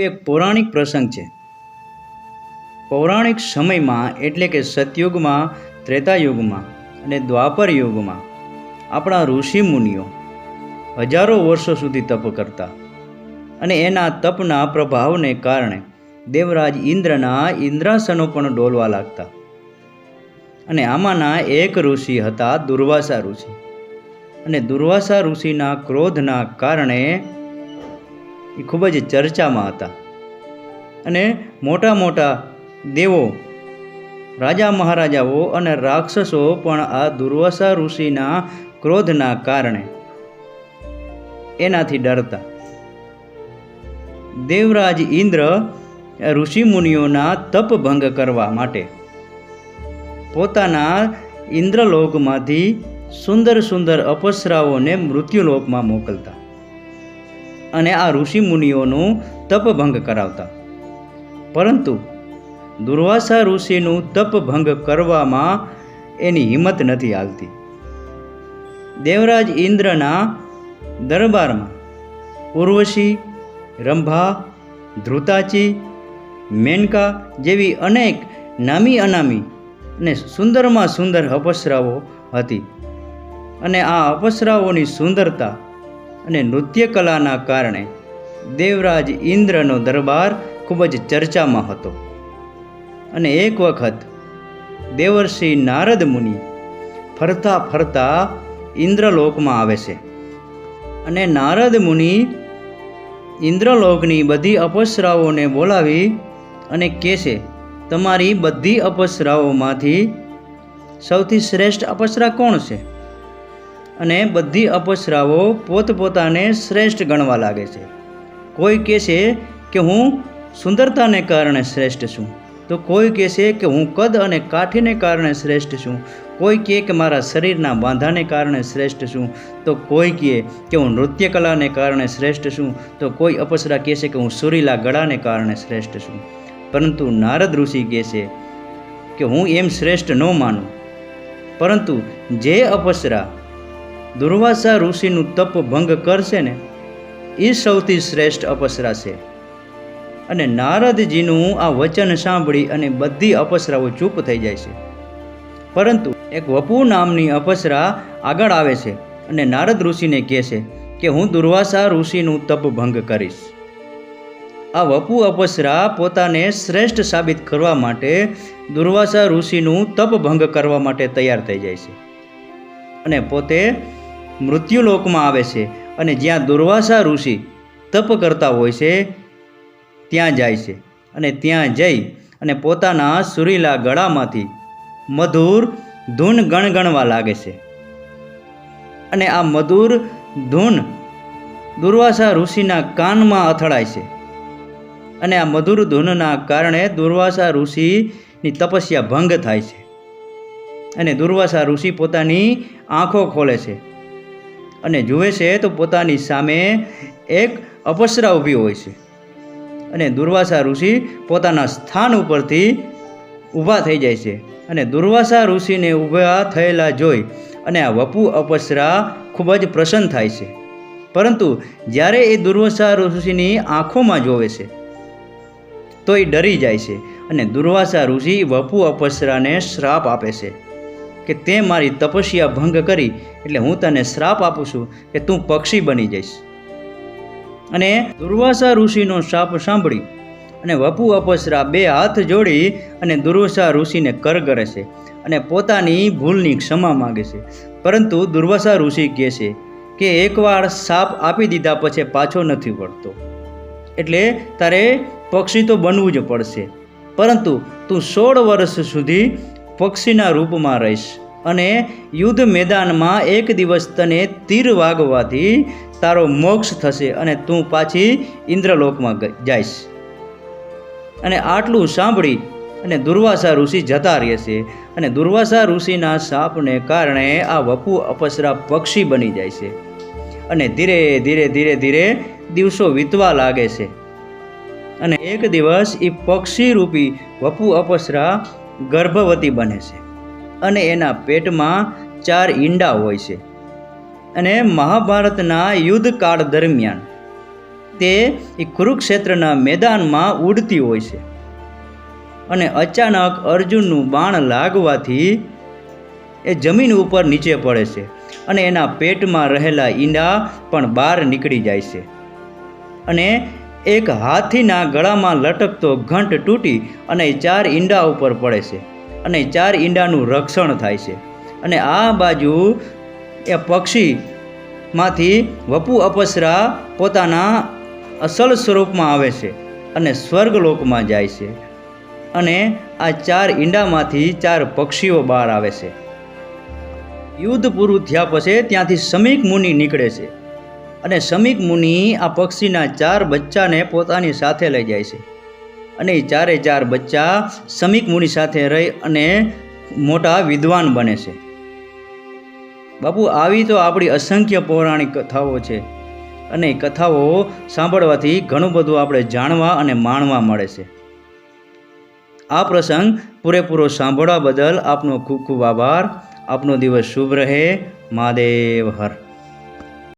એક પૌરાણિક પ્રસંગ છે. પૌરાણિક સમયમાં એટલે કે સતયુગમાં, ત્રેતાયુગમાં અને દ્વાપર યુગમાં આપણા ઋષિ મુનિઓ હજારો વર્ષો સુધી તપ કરતા અને એના તપના પ્રભાવને કારણે દેવરાજ ઇન્દ્રના ઇન્દ્રાસનો પણ ડોલવા લાગતા. અને આમાંના એક ઋષિ હતા દુર્વાસા ઋષિ. અને દુર્વાસા ઋષિના ક્રોધના કારણે એ ખૂબ જ ચર્ચામાં હતા. અને મોટા મોટા દેવો, રાજા મહારાજાઓ અને રાક્ષસો પણ આ દુર્વાસા ઋષિના ક્રોધના કારણે એનાથી ડરતા. દેવરાજ ઇન્દ્ર ઋષિમુનિઓના તપ ભંગ કરવા માટે પોતાના ઇન્દ્રલોકમાંથી સુંદર સુંદર અપસરાઓને મૃત્યુલોકમાં મોકલતા. અને આ ઋષિ મુનિઓનું તપ ભંગ કરાવતા. પરંતુ દુર્વાસા ઋષિનું તપ ભંગ કરવામાં એની હિંમત નથી આવતી દેવરાજ ઇન્દ્રના દરબારમાં ઉર્વશી, રંભા, ધ્રુતાચી, મેનકા જેવી અનેક નામી અનામી અને સુંદરમાં સુંદર અપસરાઓ હતી. અને આ અપસરાઓની સુંદરતા અને નૃત્ય કલાના કારણે દેવરાજ ઇન્દ્રનો દરબાર ખૂબ જ ચર્ચામાં હતો. અને એક વખત દેવર્ષિ નારદ મુનિ ફરતા ફરતા ઇન્દ્રલોકમાં આવે છે. અને નારદ મુનિ ઇન્દ્રલોકની બધી અપસરાઓને બોલાવી અને કહે છે, તમારી બધી અપસરાઓમાંથી સૌથી શ્રેષ્ઠ અપસરા કોણ છે? અને બધી અપસરાઓ પોતપોતાને શ્રેષ્ઠ ગણવા લાગે છે. કોઈ કહે છે કે હું સુંદરતાને કારણે શ્રેષ્ઠ છું, તો કોઈ કહે છે કે હું કદ અને કાઠીને કારણે શ્રેષ્ઠ છું, કોઈ કહે કે મારા શરીરના બાંધાને કારણે શ્રેષ્ઠ છું, તો કોઈ કહે કે હું નૃત્ય કલાને કારણે શ્રેષ્ઠ છું, તો કોઈ અપસરા કહે છે કે હું સુરીલા ગળાને કારણે શ્રેષ્ઠ છું. પરંતુ નારદ ઋષિ કહે છે કે હું એમ શ્રેષ્ઠ ન માનું. પરંતુ જે અપસરા દુર્વાસા ઋષિનું તપ ભંગ કરશે ને એ સૌથી શ્રેષ્ઠ અપસરા છે. અને નારદજીનું આ વચન સાંભળી અને બધી અપસરાઓ ચૂપ થઈ જાય છે. પરંતુ એક વપુ નામની અપસરા આગળ આવે છે અને નારદ ઋષિને કહે છે કે, હું દુર્વાસા ઋષિનું તપ ભંગ કરીશ. આ વપુ અપસરા પોતાને શ્રેષ્ઠ સાબિત કરવા માટે દુર્વાસા ઋષિનું તપ ભંગ કરવા માટે તૈયાર થઈ જાય છે. અને પોતે મૃત્યુલોકમાં આવે છે અને જ્યાં દુર્વાસા ઋષિ તપ કરતા હોય છે, ત્યાં જાય છે. અને ત્યાં જઈ અને પોતાના સુરીલા ગળામાંથી મધુર ધૂન ગણગણવા લાગે છે. અને આ મધુર ધૂન દુર્વાસા ઋષિના કાનમાં અથડાય છે. અને આ મધુર ધૂનના કારણે દુર્વાસા ઋષિની તપસ્યા ભંગ થાય છે. અને દુર્વાસા ઋષિ પોતાની આંખો ખોલે છે. અને જુએ છે તો પોતાની સામે એક અપસરા ઊભી હોય છે. અને દુર્વાસા ઋષિ પોતાના સ્થાન ઉપરથી ઊભા થઈ જાય છે. અને દુર્વાસા ઋષિને ઊભા થયેલા જોઈ અને આ વપુ અપસરા ખૂબ જ પ્રસન્ન થાય છે. પરંતુ જ્યારે એ દુર્વાસા ઋષિની આંખોમાં જોવે છે, તો એ ડરી જાય છે અને દુર્વાસા ઋષિ વપુ અપસરાને શ્રાપ આપે છે. કે તે મારી તપસ્યા ભંગ કરી એટલે હું તને શ્રાપ આપું છું કે તું પક્ષી બની જઈશ. અને દુર્વાસા ઋષિનો શાપ સાંભળી અને વપુ અપસરા બે હાથ જોડી અને દુર્વાસા ઋષિને કર કરે છે અને પોતાની ભૂલની ક્ષમા માગે છે. પરંતુ દુર્વાસા ઋષિ કહે છે કે એકવાર સાપ આપી દીધા પછી પાછો નથી વળતો. એટલે તારે પક્ષી તો બનવું જ પડશે. પરંતુ તું સોળ વર્ષ સુધી પક્ષીના રૂપમાં રહીશ. અને યુદ્ધ મેદાનમાં એક દિવસ તને તીર વાગવાથી તારો મોક્ષ થશે અને તું પાછી ઇન્દ્રલોકમાં જઈશ. અને આટલું સાંભળી અને દુર્વાસા ઋષિ જતા રહે છે અને દુર્વાસા ઋષિના શાપને કારણે આ વપુ અપસરા પક્ષી બની જાય છે. અને ધીરે ધીરે ધીરે ધીરે દિવસો વીતવા લાગે છે. અને એક દિવસ એ પક્ષી રૂપી વપુ અપસરા ગર્ભવતી બને છે. અને એના પેટમાં ચાર ઈંડા હોય છે. અને મહાભારતના યુદ્ધકાળ દરમિયાન તે એ કુરુક્ષેત્રના મેદાનમાં ઉડતી હોય છે. અને અચાનક અર્જુનનું બાણ લાગવાથી એ જમીન ઉપર નીચે પડે છે અને એના પેટમાં રહેલા ઈંડા પણ બહાર નીકળી જાય છે. અને એક હાથીના ગળામાં લટકતો ઘંટ તૂટી અને ચાર ઈંડા ઉપર પડે છે. અને ચાર ઈંડાનું રક્ષણ થાય છે. અને આ બાજુ એ પક્ષીમાંથી વપુ અપસરા પોતાના અસલ સ્વરૂપમાં આવે છે અને સ્વર્ગલોકમાં જાય છે. અને આ ચાર ઈંડામાંથી ચાર પક્ષીઓ બહાર આવે છે. યુદ્ધ પૂરું થયા પછી ત્યાંથી સમીક મુનિ નીકળે છે. અને સમીક મુનિ આ પક્ષીના ચાર બચ્ચાને પોતાની સાથે લઈ જાય છે. અને ચારે ચાર બચ્ચા સમીક મુનિ સાથે રહી અને મોટા વિદ્વાન બને છે. બાપુ, આવી તો આપણી અસંખ્ય પૌરાણિક કથાઓ છે અને કથાઓ સાંભળવાથી ઘણું બધું આપણે જાણવા અને માણવા મળે છે. આ પ્રસંગ પૂરેપૂરો સાંભળવા બદલ આપનો ખૂબ ખૂબ આભાર. આપનો દિવસ શુભ રહે. મહાદેવ હર.